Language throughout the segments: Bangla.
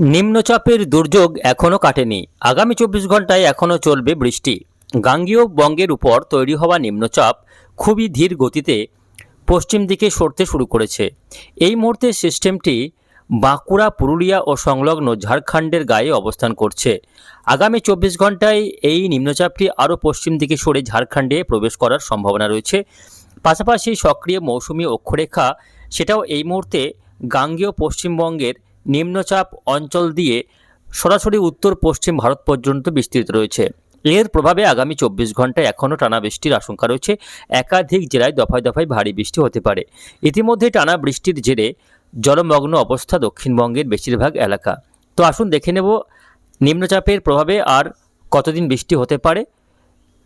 নিম্নচাপের দুর্যোগ এখনও কাটেনি। আগামী চব্বিশ ঘন্টায় এখনও চলবে বৃষ্টি। গাঙ্গীয় বঙ্গের উপর তৈরি হওয়া নিম্নচাপ খুবই ধীর গতিতে পশ্চিম দিকে সরতে শুরু করেছে। এই মুহূর্তে সিস্টেমটি বাঁকুড়া, পুরুলিয়া ও সংলগ্ন ঝাড়খণ্ডের গায়ে অবস্থান করছে। আগামী চব্বিশ ঘন্টায় এই নিম্নচাপটি আরও পশ্চিম দিকে সরে ঝাড়খণ্ডে প্রবেশ করার সম্ভাবনা রয়েছে। পাশাপাশি সক্রিয় মৌসুমি অক্ষরেখা, সেটাও এই মুহূর্তে গাঙ্গেয় পশ্চিমবঙ্গের নিম্নচাপ অঞ্চল দিয়ে সরাসরি উত্তর পশ্চিম ভারত পর্যন্ত বিস্তৃত রয়েছে। এর প্রভাবে আগামী চব্বিশ ঘন্টায় এখনও টানা বৃষ্টির আশঙ্কা রয়েছে। একাধিক জেলায় দফায় দফায় ভারী বৃষ্টি হতে পারে। ইতিমধ্যে টানা বৃষ্টির জেরে জলমগ্ন অবস্থা দক্ষিণবঙ্গের বেশিরভাগ এলাকা। তো আসুন দেখে নেব নিম্নচাপের প্রভাবে আর কতদিন বৃষ্টি হতে পারে,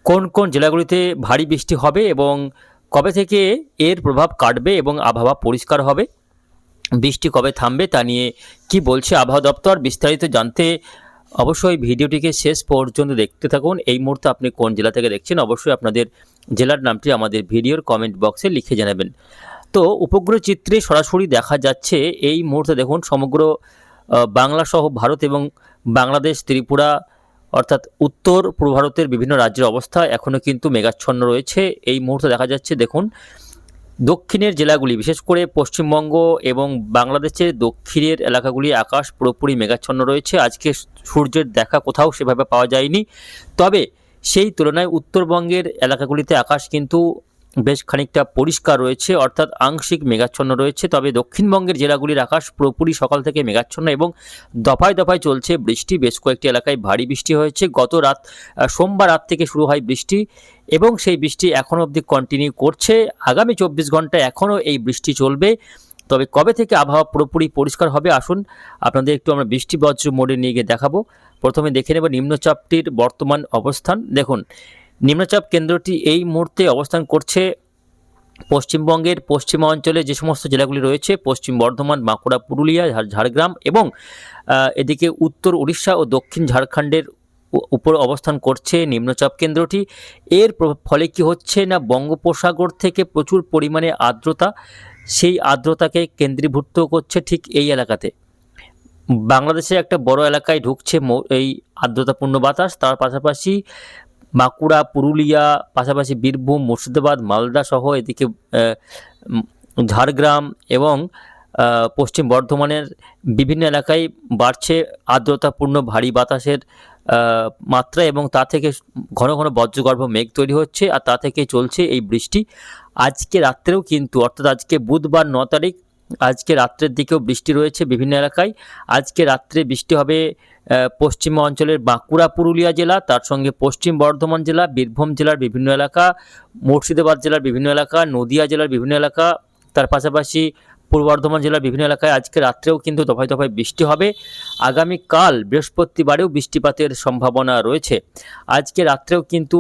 কোন কোন জেলাগুলিতে ভারী বৃষ্টি হবে এবং কবে থেকে এর প্রভাব কাটবে এবং আবহাওয়া পরিষ্কার হবে। বৃষ্টি কবে থামবে তা নিয়ে কি বলছে আবহাওয়া দপ্তর বিস্তারিত জানতে অবশ্যই ভিডিওটিকে শেষ পর্যন্ত দেখতে থাকুন। এই মুহূর্তে আপনি কোন জেলা থেকে দেখছেন অবশ্যই আপনাদের জেলার নামটি আমাদের ভিডিওর কমেন্ট বক্সে লিখে জানাবেন। তো উপগ্রহ চিত্রে সরাসরি দেখা যাচ্ছে এই মুহূর্তে দেখুন সমগ্র আহ, বাংলা সহ ভারত এবং বাংলাদেশ ত্রিপুরা অর্থাৎ উত্তর পূর্ব ভারতের বিভিন্ন রাজ্যের অবস্থা এখনও কিন্তু মেঘাচ্ছন্ন রয়েছে। এই মুহূর্তে দেখা যাচ্ছে দেখুন দক্ষিণের জেলাগুলি, বিশেষ করে পশ্চিমবঙ্গ এবং বাংলাদেশের দক্ষিণের এলাকাগুলি, আকাশ পুরোপুরি মেঘাচ্ছন্ন রয়েছে। আজকে সূর্যের দেখা কোথাও সেভাবে পাওয়া যায়নি। তবে সেই তুলনায় উত্তরবঙ্গের এলাকাগুলিতে আকাশ কিন্তু বেশ খানিকটা পরিষ্কার রয়েছে, অর্থাৎ আংশিক মেঘাচ্ছন্ন রয়েছে। তবে দক্ষিণবঙ্গের জেলাগুলির আকাশ পুরোপুরি সকাল থেকে মেঘাচ্ছন্ন এবং দফায় দফায় চলছে বৃষ্টি। বেশ কয়েকটি এলাকায় ভারী বৃষ্টি হয়েছে। গত রাত সোমবার রাত থেকে শুরু হয় বৃষ্টি এবং সেই বৃষ্টি এখনও অবধি কন্টিনিউ করছে। আগামী চব্বিশ ঘন্টায় এখনও এই বৃষ্টি চলবে। তবে কবে থেকে আবহাওয়া পুরোপুরি পরিষ্কার হবে আসুন আপনাদের একটু আমরা বৃষ্টি বজ্র মোড়ে নিয়ে গিয়ে দেখাবো। প্রথমে দেখে নেব নিম্নচাপটির বর্তমান অবস্থান। দেখুন নিম্নচাপ কেন্দ্রটি এই মুহূর্তে অবস্থান করছে পশ্চিমবঙ্গের পশ্চিমা অঞ্চলে যে সমস্ত জেলাগুলি রয়েছে, পশ্চিম বর্ধমান, বাঁকুড়া, পুরুলিয়া ঝাড়গ্রাম এবং এদিকে উত্তর উড়িষ্যা ও দক্ষিণ ঝাড়খণ্ডের উপর অবস্থান করছে নিম্নচাপ কেন্দ্রটি। এর ফলে কি হচ্ছে না, বঙ্গোপসাগর থেকে প্রচুর পরিমাণে আর্দ্রতা, সেই আর্দ্রতাকে কেন্দ্রীভূত করছে ঠিক এই এলাকাতে। বাংলাদেশে একটা বড় এলাকায় ঢুকছে এই আর্দ্রতাপূর্ণ বাতাস, তার পাশাপাশি বাঁকুড়া, পুরুলিয়া, পাশাপাশি বীরভূম, মুর্শিদাবাদ, মালদা সহ এদিকে ঝাড়গ্রাম এবং পশ্চিম বর্ধমানের বিভিন্ন এলাকায় বাড়ছে আর্দ্রতাপূর্ণ ভারী বাতাসের মাত্রা এবং তা থেকে ঘন ঘন বজ্রগর্ভ মেঘ তৈরি হচ্ছে আর তা থেকে চলছে এই বৃষ্টি। আজকে রাত্রেও কিন্তু, অর্থাৎ আজকে বুধবার ন তারিখ আজকে রাত্রের দিকেও বৃষ্টি রয়েছে বিভিন্ন এলাকায়। আজকে রাত্রে বৃষ্টি হবে পশ্চিম অঞ্চলের বাঁকুড়া, পুরুলিয়া জেলা, তার সঙ্গে পশ্চিম বর্ধমান জেলা, বীরভূম জেলার বিভিন্ন এলাকা, মুর্শিদাবাদ জেলার বিভিন্ন এলাকা, নদিয়া জেলার বিভিন্ন এলাকা, তার পাশাপাশি পূর্ব বর্ধমান জেলার বিভিন্ন এলাকায় আজকে রাত্রেও কিন্তু দফায় দফায় বৃষ্টি হবে। আগামীকাল বৃহস্পতিবারেও বৃষ্টিপাতের সম্ভাবনা রয়েছে। আজকে রাত্রেও কিন্তু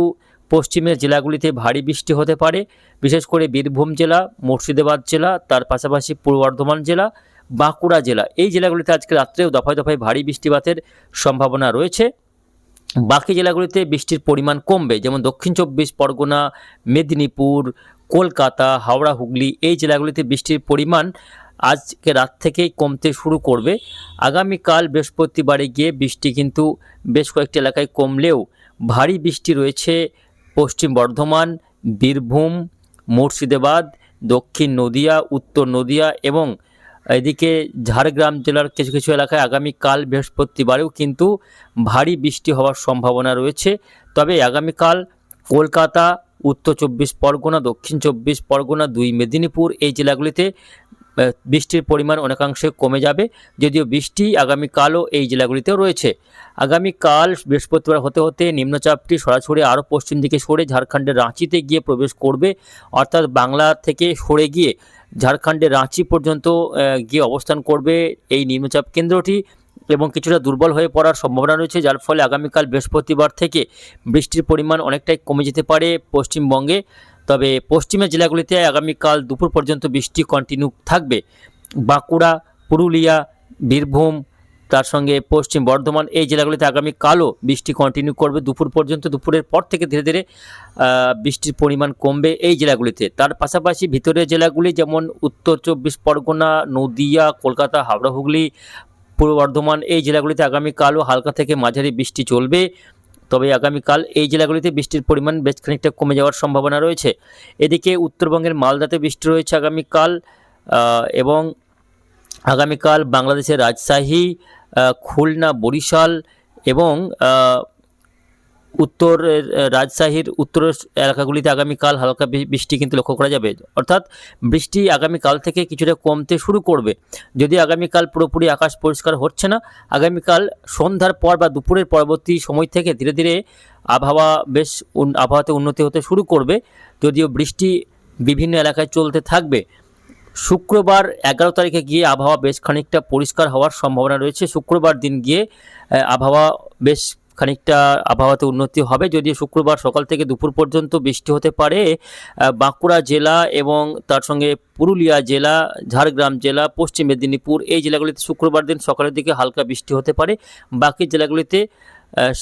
পশ্চিমের জেলাগুলিতে ভারী বৃষ্টি হতে পারে, বিশেষ করে বীরভূম জেলা, মুর্শিদাবাদ জেলা, তার পাশাপাশি পূর্ব বর্ধমান জেলা, বাঁকুড়া জেলা। এই জেলাগুলিতে আজকে রাত্রেও দফায় দফায় ভারী বৃষ্টিপাতের সম্ভাবনা রয়েছে। বাকি জেলাগুলিতে বৃষ্টির পরিমাণ কমবে, যেমন দক্ষিণ চব্বিশ পরগনা, মেদিনীপুর, কলকাতা, হাওড়া, হুগলি, এই জেলাগুলিতে বৃষ্টির পরিমাণ আজকে রাত থেকেই কমতে শুরু করবে। আগামীকাল বৃহস্পতিবারে গিয়ে বৃষ্টি কিন্তু বেশ কয়েকটি এলাকায় কমলেও ভারী বৃষ্টি রয়েছে পশ্চিম বর্ধমান, বীরভূম, মুর্শিদাবাদ, দক্ষিণ নদিয়া, উত্তর নদিয়া এবং এদিকে ঝাড়গ্রাম জেলার কিছু কিছু এলাকায় আগামীকাল বৃহস্পতিবারেও কিন্তু ভারী বৃষ্টি হওয়ার সম্ভাবনা রয়েছে। তবে আগামীকাল কলকাতা, উত্তর চব্বিশ পরগনা, দক্ষিণ চব্বিশ পরগনা, দুই মেদিনীপুর এই জেলাগুলিতে বৃষ্টির পরিমাণ অনেকাংশে কমে যাবে, যদিও বৃষ্টি আগামীকালও এই জেলাগুলিতেও রয়েছে। আগামীকাল বৃহস্পতিবার হতে হতে নিম্নচাপটি সরাসরি আরও পশ্চিম দিকে সরে ঝাড়খণ্ডের রাঁচিতে গিয়ে প্রবেশ করবে। অর্থাৎ বাংলা থেকে সরে গিয়ে ঝাড়খণ্ডের রাঁচি পর্যন্ত গিয়ে অবস্থান করবে এই নিম্নচাপ কেন্দ্রটি এবং কিছুটা দুর্বল হয়ে পড়ার সম্ভাবনা রয়েছে, যার ফলে আগামীকাল বৃহস্পতিবার থেকে বৃষ্টির পরিমাণ অনেকটাই কমে যেতে পারে পশ্চিমবঙ্গে। তবে পশ্চিমের জেলাগুলিতে আগামীকাল দুপুর পর্যন্ত বৃষ্টি কন্টিনিউ থাকবে। বাঁকুড়া, পুরুলিয়া, বীরভূম, তার সঙ্গে পশ্চিম বর্ধমান এই জেলাগুলিতে আগামীকালও বৃষ্টি কন্টিনিউ করবে। দুপুর পর্যন্ত দুপুরের পর থেকে ধীরে ধীরে বৃষ্টির পরিমাণ কমবে এই জেলাগুলিতে। তার পাশাপাশি ভিতরের জেলাগুলি যেমন উত্তর চব্বিশ পরগনা, নদিয়া, কলকাতা, হাওড়া, হুগলি, পূর্ব বর্ধমান এই জেলাগুলিতে আগামীকালও হালকা থেকে মাঝারি বৃষ্টি চলবে। তবে আগামীকাল এই জেলাগুলিতে বৃষ্টির পরিমাণ বেশ খানিকটা কমে যাওয়ার সম্ভাবনা রয়েছে। এদিকে উত্তরবঙ্গের মালদাতে বৃষ্টি রয়েছে আগামীকাল এবং আগামীকাল বাংলাদেশের রাজশাহী খুলনা, বরিশাল এবং উত্তরের রাজশাহীর উত্তরের এলাকাগুলিতে আগামীকাল হালকা বৃষ্টি কিন্তু লক্ষ্য করা যাবে। অর্থাৎ বৃষ্টি আগামীকাল থেকে কিছুটা কমতে শুরু করবে। যদি আগামীকাল পুরোপুরি আকাশ পরিষ্কার হচ্ছে না, আগামীকাল সন্ধ্যার পর বা দুপুরের পরবর্তী সময় থেকে ধীরে ধীরে আবহাওয়া বেশ আবহাওয়াতে উন্নতি হতে শুরু করবে। যদিও বৃষ্টি বিভিন্ন এলাকায় চলতে থাকবে। শুক্রবার এগারো তারিখে গিয়ে আবহাওয়া বেশ খানিকটা পরিষ্কার হওয়ার সম্ভাবনা রয়েছে। শুক্রবার দিন গিয়ে আবহাওয়া বেশ খানিকটা আবহাওয়াতে উন্নতি হবে। যদিও শুক্রবার সকাল থেকে দুপুর পর্যন্ত বৃষ্টি হতে পারে বাঁকুড়া জেলা এবং তার সঙ্গে পুরুলিয়া জেলা, ঝাড়গ্রাম জেলা, পশ্চিম মেদিনীপুর এই জেলাগুলিতে শুক্রবার দিন সকালের দিকে হালকা বৃষ্টি হতে পারে। বাকি জেলাগুলিতে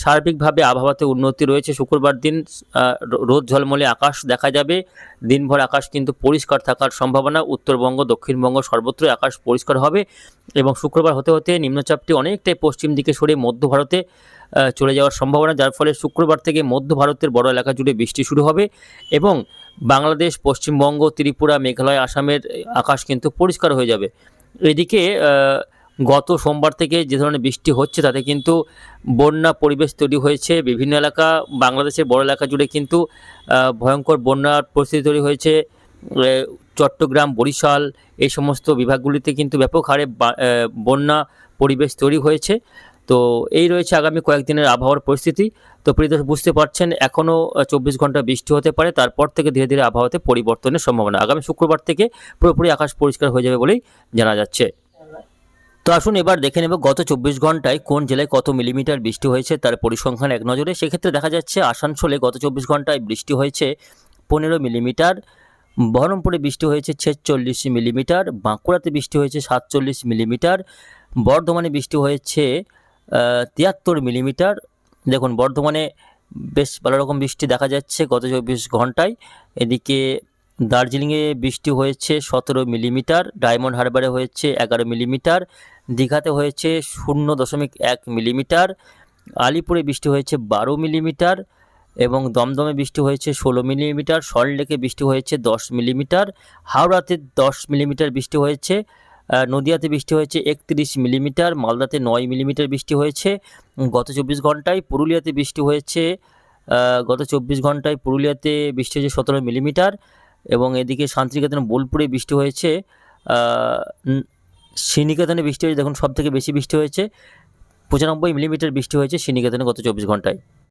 সার্বিকভাবে আবহাওয়াতে উন্নতি রয়েছে। শুক্রবার দিন রোদ ঝলমলে আকাশ দেখা যাবে। দিনভর আকাশ কিন্তু পরিষ্কার থাকার সম্ভাবনা। উত্তরবঙ্গ, দক্ষিণবঙ্গ সর্বত্রই আকাশ পরিষ্কার হবে এবং শুক্রবার হতে হতে নিম্নচাপটি অনেকটাই পশ্চিম দিকে সরে মধ্য ভারতে চলে যাওয়ার সম্ভাবনা, যার ফলে শুক্রবার থেকে মধ্য ভারতের বড় এলাকা জুড়ে বৃষ্টি শুরু হবে এবং বাংলাদেশ, পশ্চিমবঙ্গ, ত্রিপুরা, মেঘালয়, আসামের আকাশ কিন্তু পরিষ্কার হয়ে যাবে। এদিকে গত সোমবার থেকে যে ধরনের বৃষ্টি হচ্ছে, তাতে কিন্তু বন্যা পরিবেশ তৈরি হয়েছে। বিভিন্ন এলাকা, বাংলাদেশের বড় এলাকা জুড়ে কিন্তু ভয়ঙ্কর বন্যার পরিস্থিতি তৈরি হয়েছে। চট্টগ্রাম, বরিশাল, এই সমস্ত বিভাগগুলিতে কিন্তু ব্যাপক হারে বন্যা পরিবেশ তৈরি হয়েছে। তো এই রয়েছে আগামী কয়েকদিনের আবহাওয়ার পরিস্থিতি। তো প্রিয় বুঝতে পারছেন, এখনও চব্বিশ ঘণ্টা বৃষ্টি হতে পারে, তারপর থেকে ধীরে ধীরে আবহাওয়াতে পরিবর্তনের সম্ভাবনা। আগামী শুক্রবার থেকে পুরোপুরি আকাশ পরিষ্কার হয়ে যাবে বলেই জানা যাচ্ছে। তো আসুন এবার দেখে নেব গত চব্বিশ ঘন্টায় কোন জেলায় কত মিলিমিটার বৃষ্টি হয়েছে তার পরিসংখ্যান এক নজরে। সেক্ষেত্রে দেখা যাচ্ছে আসানসোলে গত চব্বিশ ঘন্টায় বৃষ্টি হয়েছে পনেরো মিলিমিটার, বহরমপুরে বৃষ্টি হয়েছে ছেচল্লিশ মিলিমিটার, বাঁকুড়াতে বৃষ্টি হয়েছে সাতচল্লিশ মিলিমিটার, বর্ধমানে বৃষ্টি হয়েছে তিয়াত্তর মিলিমিটার। দেখুন, বর্ধমানে বেশ ভালো রকম বৃষ্টি দেখা যাচ্ছে গত চব্বিশ ঘন্টায়। এদিকে দার্জিলিংয়ে বৃষ্টি হয়েছে সতেরো মিলিমিটার, ডায়মন্ড হারবারে হয়েছে এগারো মিলিমিটার, দীঘাতে হয়েছে শূন্য দশমিক এক মিলিমিটার, আলিপুরে বৃষ্টি হয়েছে বারো মিলিমিটার এবং দমদমে বৃষ্টি হয়েছে ষোলো মিলিমিটার, সল্টলেকে বৃষ্টি হয়েছে দশ মিলিমিটার, হাওড়াতে দশ মিলিমিটার বৃষ্টি হয়েছে নদিয়াতে বৃষ্টি হয়েছে একত্রিশ মিলিমিটার, মালদাতে নয় মিলিমিটার বৃষ্টি হয়েছে। গত চব্বিশ ঘন্টায় পুরুলিয়াতে বৃষ্টি হয়েছে গত চব্বিশ ঘন্টায় পুরুলিয়াতে বৃষ্টি হয়েছে সতেরো মিলিমিটার এবং এদিকে শান্তিনিকেতনে বোলপুরে বৃষ্টি হয়েছে শ্রীনিকেতনে বৃষ্টি হয়েছে, দেখুন সব থেকে বেশি বৃষ্টি হয়েছে, পঁচানব্বই মিলিমিটার বৃষ্টি হয়েছে শ্রীনিকেতনে গত চব্বিশ ঘন্টায়।